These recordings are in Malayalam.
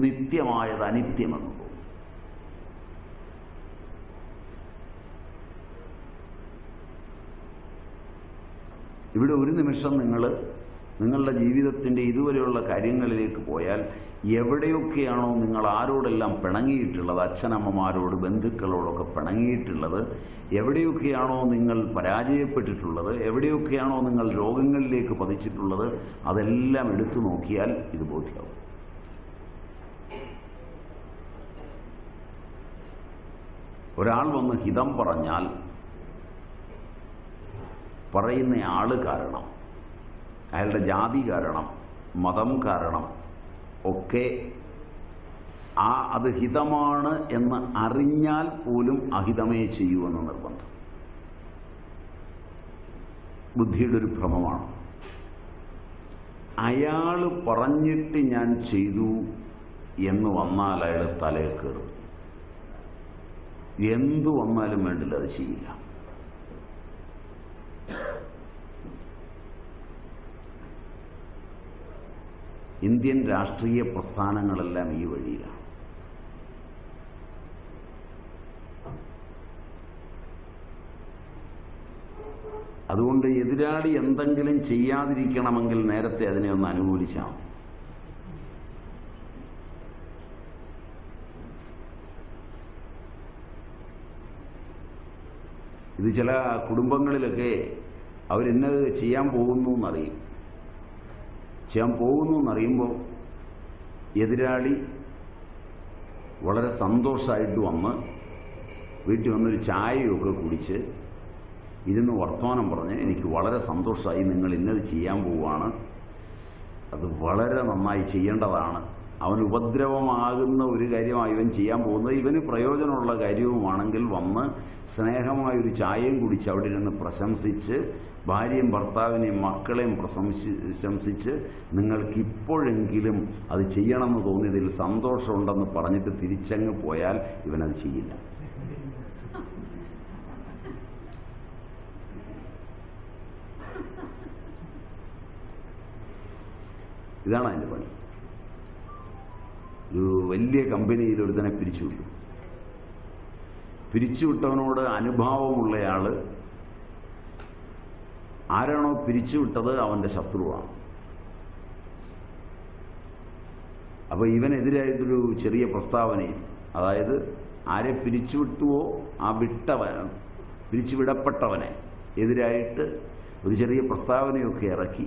നിത്യമായത് അനിത്യമെന്ന് തോന്നും. ഇവിടെ ഒരു നിമിഷം നിങ്ങൾ നിങ്ങളുടെ ജീവിതത്തിന്റെ ഇതുവരെയുള്ള കാര്യങ്ങളിലേക്ക് പോയാൽ എവിടെയൊക്കെയാണോ നിങ്ങൾ ആരോടെല്ലാം പിണങ്ങിയിട്ടുള്ളത് അച്ഛനമ്മമാരോട് ബന്ധുക്കളോടൊക്കെ പിണങ്ങിയിട്ടുള്ളത് എവിടെയൊക്കെയാണോ നിങ്ങൾ പരാജയപ്പെട്ടിട്ടുള്ളത് എവിടെയൊക്കെയാണോ നിങ്ങൾ രോഗങ്ങളിലേക്ക് പതിച്ചിട്ടുള്ളത് അതെല്ലാം എടുത്തു നോക്കിയാൽ ഇത് ബോധ്യമാവും ഒരാൾ വന്ന് ഹിതം പറഞ്ഞാൽ പറയുന്ന ആൾ കാരണം അയാളുടെ ജാതി കാരണം മതം കാരണം ഒക്കെ ആ അത് ഹിതമാണ് എന്ന് അറിഞ്ഞാൽ പോലും അഹിതമേ ചെയ്യൂ എന്ന് നിർബന്ധം. ബുദ്ധിയുടെ ഒരു ഭ്രമമാണ്. അയാൾ പറഞ്ഞിട്ട് ഞാൻ ചെയ്തു എന്ന് വന്നാൽ അയാൾ തലയെ കയറും. എന്തു വന്നാലും വേണ്ടില്ല അത് ചെയ്യില്ല. ഇന്ത്യൻ രാഷ്ട്രീയ പ്രസ്ഥാനങ്ങളെല്ലാം ഈ വഴിയിലാണ് അതുകൊണ്ട് എതിരാളി എന്തെങ്കിലും ചെയ്യാതിരിക്കണമെങ്കിൽ നേരത്തെ അതിനെ ഒന്ന് അനുകൂലിച്ചാൽ മതി. ഇത് ചില കുടുംബങ്ങളിലൊക്കെ അവരെന്നത് ചെയ്യാൻ പോകുന്നു എന്നറിയും ചെയ്യാൻ പോകുന്നു എന്നറിയുമ്പോൾ എതിരാളി വളരെ സന്തോഷമായിട്ട് വന്ന് വീട്ടിൽ വന്നൊരു ചായയൊക്കെ കുടിച്ച് ഇരുന്ന് വർത്തമാനം പറഞ്ഞ് എനിക്ക് വളരെ സന്തോഷമായി നിങ്ങൾ ഇന്നത് ചെയ്യാൻ പോവുകയാണ്. അത് വളരെ നന്നായി ചെയ്യേണ്ടതാണ്. അവൻ ഉപദ്രവമാകുന്ന ഒരു കാര്യമായി ഇവൻ ചെയ്യാൻ പോകുന്നത്. ഇവന് പ്രയോജനമുള്ള കാര്യവുമാണെങ്കിൽ വന്ന് സ്നേഹമായൊരു ചായയും കുടിച്ച് അവിടെ ഇരുന്ന് പ്രശംസിച്ച് ഭാര്യയും ഭർത്താവിനെയും മക്കളെയും പ്രശംസി പ്രശംസിച്ച് നിങ്ങൾക്കിപ്പോഴെങ്കിലും അത് ചെയ്യണമെന്ന് തോന്നിയതിൽ സന്തോഷമുണ്ടെന്ന് പറഞ്ഞിട്ട് തിരിച്ചങ്ങ് പോയാൽ ഇവനത് ചെയ്യില്ല. ഇതാണ് അതിന്റെ ഒരു വലിയ കമ്പനിയിൽ ഒരുത്തനെ പിരിച്ചുവിട്ടു പിരിച്ചുവിട്ടവനോട് അനുഭാവമുള്ളയാൾ ആരാണോ പിരിച്ചുവിട്ടത് അവന്റെ ശത്രുവാണ്. അപ്പോൾ ഇവനെതിരായിട്ടൊരു ചെറിയ പ്രസ്താവനയിൽ അതായത് ആരെ പിരിച്ചുവിട്ടുവോ ആ വിട്ടവൻ പിരിച്ചുവിടപ്പെട്ടവനെ എതിരായിട്ട് ഒരു ചെറിയ പ്രസ്താവനയൊക്കെ ഇറക്കി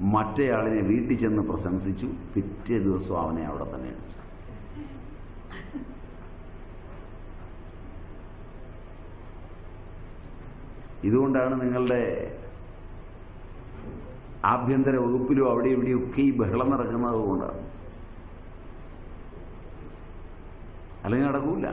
മറ്റേയാളിനെ വീട്ടിൽ ചെന്ന് പ്രശംസിച്ചു പിറ്റേ ദിവസം അവനെ അവിടെ തന്നെ എടുത്തു ഇതുകൊണ്ടാണ് നിങ്ങളുടെ ആഭ്യന്തര വകുപ്പിലും അവിടെ ഇവിടെയൊക്കെ ഈ ബഹളം നടക്കുന്നത് കൊണ്ടാണ്. അല്ലെങ്കിൽ നടക്കൂല.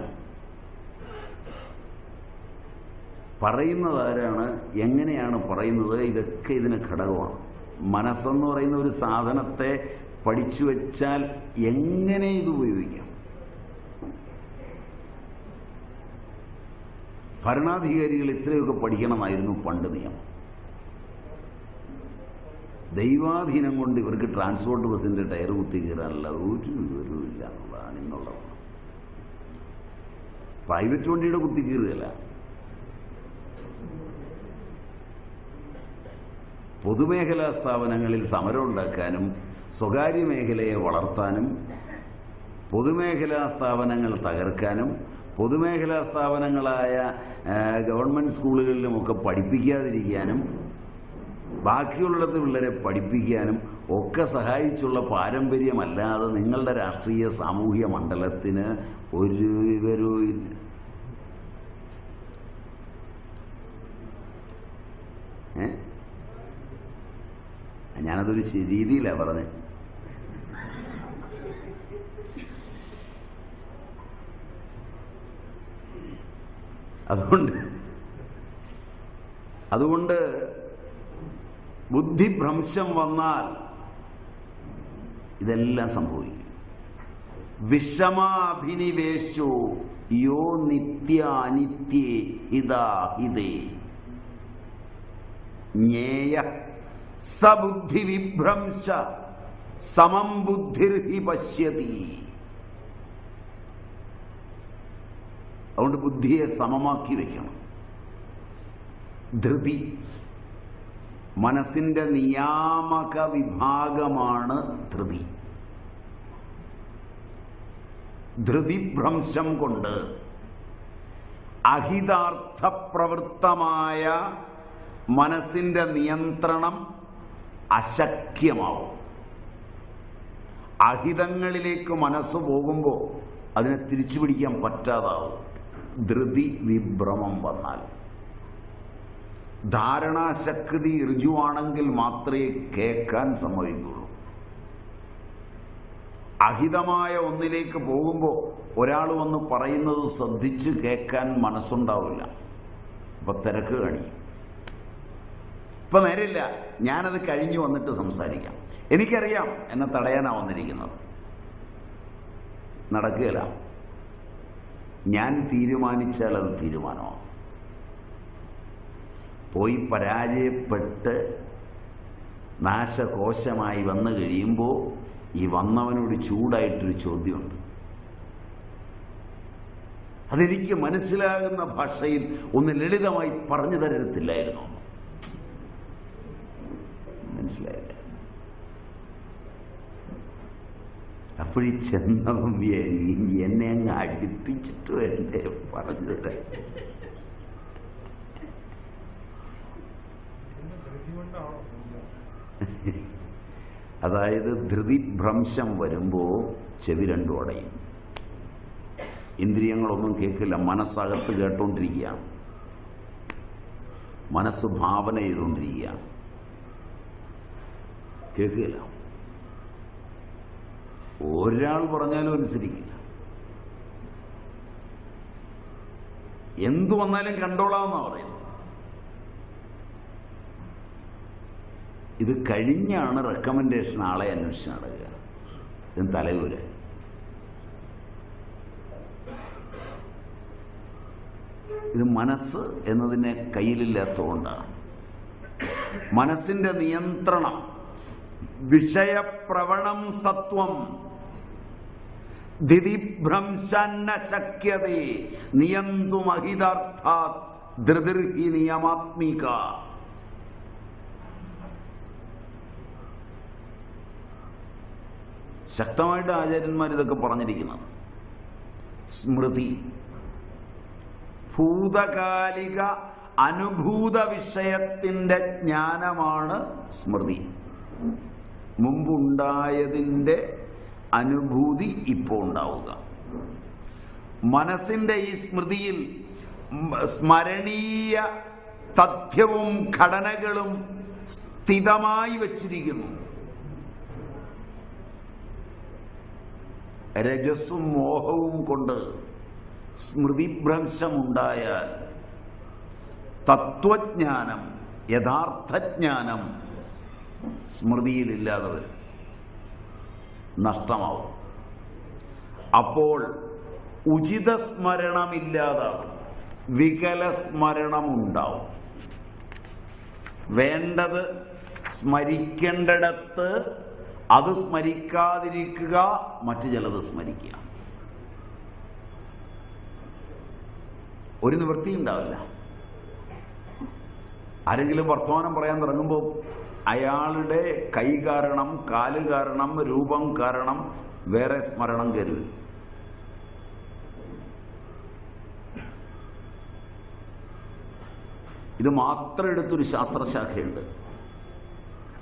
പറയുന്നത് ആരാണ് എങ്ങനെയാണ് പറയുന്നത് ഇതൊക്കെ ഇതിന് ഘടകമാണ്. മനസ്സെന്ന് പറയുന്ന ഒരു സാധനത്തെ പഠിച്ചു വെച്ചാൽ എങ്ങനെ ഇത് ഉപയോഗിക്കാം? ഭരണാധികാരികൾ ഇത്രയൊക്കെ പഠിക്കണമെന്നായിരുന്നു പണ്ട് നിയമം. ദൈവാധീനം കൊണ്ട് ഇവർക്ക് ട്രാൻസ്പോർട്ട് ബസ്സിന്റെ ടയർ കുത്തി കയറാനുള്ള ഒരു വിവരവും ഇല്ല. എന്നുള്ളതാണ് ഇന്നുള്ളത്. പ്രൈവറ്റ് വണ്ടിയുടെ കുത്തി കയറുകയല്ല. പൊതുമേഖലാ സ്ഥാപനങ്ങളിൽ സമരം ഉണ്ടാക്കാനും സ്വകാര്യ മേഖലയെ വളർത്താനും പൊതുമേഖലാ സ്ഥാപനങ്ങൾ തകർക്കാനും പൊതുമേഖലാ സ്ഥാപനങ്ങളായ ഗവൺമെന്റ് സ്കൂളുകളിലുമൊക്കെ പഠിപ്പിക്കാതിരിക്കാനും ബാക്കിയുള്ളത് പിള്ളേരെ പഠിപ്പിക്കാനും ഒക്കെ സഹായിച്ചുള്ള പാരമ്പര്യമല്ലാതെ നിങ്ങളുടെ രാഷ്ട്രീയ സാമൂഹ്യ മണ്ഡലത്തിന് ഒരു വിവരവും ഇല്ല. ഏ? ഞാനതൊരു രീതിയിലാണ് പറഞ്ഞത് അതുകൊണ്ട് അതുകൊണ്ട് ബുദ്ധിഭ്രംശം വന്നാൽ ഇതെല്ലാം സംഭവിക്കും. വിഷമാഭിനിവേശോ യോ നിത്യ അനിത്യേ ഇതാ ഇതേ. ജ്ഞേയ സബുദ്ധി വിഭ്രംശ സമം ബുദ്ധിർഹി പശ്യതി. അതുകൊണ്ട് ബുദ്ധിയെ സമമാക്കി വയ്ക്കണം ധൃതി മനസ്സിന്റെ നിയാമക വിഭാഗമാണ് ധൃതി. ധൃതിഭ്രംശം കൊണ്ട് അഹിതാർത്ഥപ്രവൃത്തമായ മനസ്സിന്റെ നിയന്ത്രണം അശക്യമാവും. അഹിതങ്ങളിലേക്ക് മനസ്സ് പോകുമ്പോൾ അതിനെ തിരിച്ചു പിടിക്കാൻ പറ്റാതാവും. ധൃതി വിഭ്രമം വന്നാൽ. ധാരണാശക്തി ഋജുവാണെങ്കിൽ മാത്രമേ കേൾക്കാൻ സമ്മതിക്കുള്ളൂ അഹിതമായ ഒന്നിലേക്ക് പോകുമ്പോൾ ഒരാൾ വന്ന് പറയുന്നത് ശ്രദ്ധിച്ച് കേൾക്കാൻ മനസ്സുണ്ടാവില്ല. അപ്പോൾ തിരക്ക് കാണിക്കും. ഇപ്പൊ നേരില്ല ഞാനത് കഴിഞ്ഞു വന്നിട്ട് സംസാരിക്കാം. എനിക്കറിയാം എന്നെ തടയാനാണ് വന്നിരിക്കുന്നത്. നടക്കുകയില്ല. ഞാൻ തീരുമാനിച്ചാൽ അത് തീരുമാനമാണ് പോയി പരാജയപ്പെട്ട് നാശകോശമായി വന്നു കഴിയുമ്പോൾ ഈ വന്നവനോട് ചൂടായിട്ടൊരു ചോദ്യമുണ്ട്. അതെനിക്ക് മനസ്സിലാകുന്ന ഭാഷയിൽ ഒന്ന് ലളിതമായി പറഞ്ഞു തരത്തില്ലായിരുന്നു. മനസ്സിലായില്ല അപ്പോഴീ വിചാരിക്കും, എന്നെ അങ്ങ് അടുപ്പിച്ചിട്ട് വേണ്ടേ പറഞ്ഞു അതായത് ധൃതിഭ്രംശം വരുമ്പോൾ ചെവി രണ്ടും അടയും. ഇന്ദ്രിയങ്ങളൊന്നും കേൾക്കില്ല. മനസ്സകത്ത് കേട്ടോണ്ടിരിക്കുകയാണ്. മനസ്സ് ഭാവന ചെയ്തുകൊണ്ടിരിക്കുകയാണ് കേൾക്കില്ല ഒരാൾ പറഞ്ഞാലും അനുസരിക്കില്ല. എന്തു വന്നാലും കണ്ടോളാമെന്നാ പറയുന്നത്. ഇത് കഴിഞ്ഞാണ് റെക്കമെൻഡേഷൻ ആളെ അന്വേഷിച്ച് നടക്കുക. ഇതിന് തലയൂര്. ഇത് മനസ്സ് എന്നതിനെ കയ്യിലില്ലാത്തതുകൊണ്ടാണ്. മനസ്സിന്റെ നിയന്ത്രണം വിഷയപ്രവണം സത്വം. ദിതിഭ്രംശന്നശക്യതേ നിയന്തുമഹിതാർത്ഥാത് ധൃതിർഹി നിയമാത്മിക. ശക്തമായിട്ട് ആചാര്യന്മാർ ഇതൊക്കെ പറഞ്ഞിരിക്കുന്നത്. സ്മൃതി. ഭൂതകാലിക അനുഭൂത വിഷയത്തിന്റെ ജ്ഞാനമാണ് സ്മൃതി. മുമ്പുണ്ടായതിന്റെ അനുഭൂതി ഇപ്പോൾ ഉണ്ടാവുക. മനസ്സിന്റെ ഈ സ്മൃതിയിൽ സ്മരണീയ തഥ്യവും ഘടനകളും സ്ഥിതമായി വച്ചിരിക്കുന്നു. രജസ്സും മോഹവും കൊണ്ട് സ്മൃതിഭ്രംശമുണ്ടായാൽ തത്വജ്ഞാനം യഥാർത്ഥജ്ഞാനം സ്മൃതിയിലില്ലാതെ വരും നഷ്ടമാവും. അപ്പോൾ ഉചിത സ്മരണമില്ലാതാവും വികല സ്മരണമുണ്ടാവും വേണ്ടത് സ്മരിക്കേണ്ടിടത്ത് അത് സ്മരിക്കാതിരിക്കുക മറ്റു ചിലത് സ്മരിക്കുക. ഒരു നിവൃത്തി ഉണ്ടാവില്ല ആരെങ്കിലും വർത്തമാനം പറയാൻ തുടങ്ങുമ്പോൾ അയാളുടെ കൈ കാരണം കാൽ കാരണം രൂപം കാരണം വേറെ സ്മരണം കരുത്. ഇത് മാത്രം എടുത്തൊരു ശാസ്ത്രശാഖയുണ്ട്.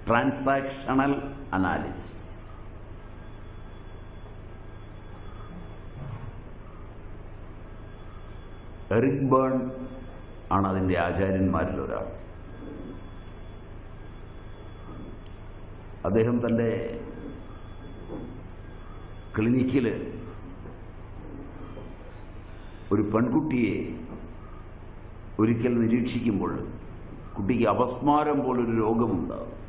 ട്രാൻസാക്ഷണൽ അനാലിസിസ് എറിക് ബേൺ ആണ് അതിന്റെ ആചാര്യന്മാരിൽ ഒരാൾ അദ്ദേഹം തന്റെ ക്ലിനിക്കിൽ ഒരു പെൺകുട്ടിയെ ഒരിക്കൽ നിരീക്ഷിക്കുമ്പോൾ കുട്ടിക്ക് അപസ്മാരം പോലൊരു രോഗമുണ്ടാകും.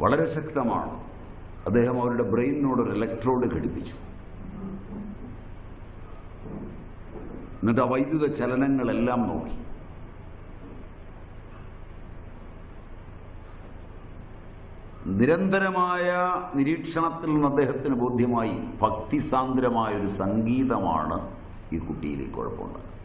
വളരെ ശക്തമാണ്. അദ്ദേഹം അവരുടെ ബ്രെയിനിനോട് ഒരു ഇലക്ട്രോഡ് ഘടിപ്പിച്ചു. എന്നിട്ട് ആ വൈദ്യുത ചലനങ്ങളെല്ലാം നോക്കി. നിരന്തരമായ നിരീക്ഷണത്തിൽ നിന്ന് അദ്ദേഹത്തിന് ബോധ്യമായി ഭക്തിസാന്ദ്രമായൊരു സംഗീതമാണ് ഈ കുട്ടിയിലേക്ക് കുഴപ്പമുണ്ടാക്കുന്നത്.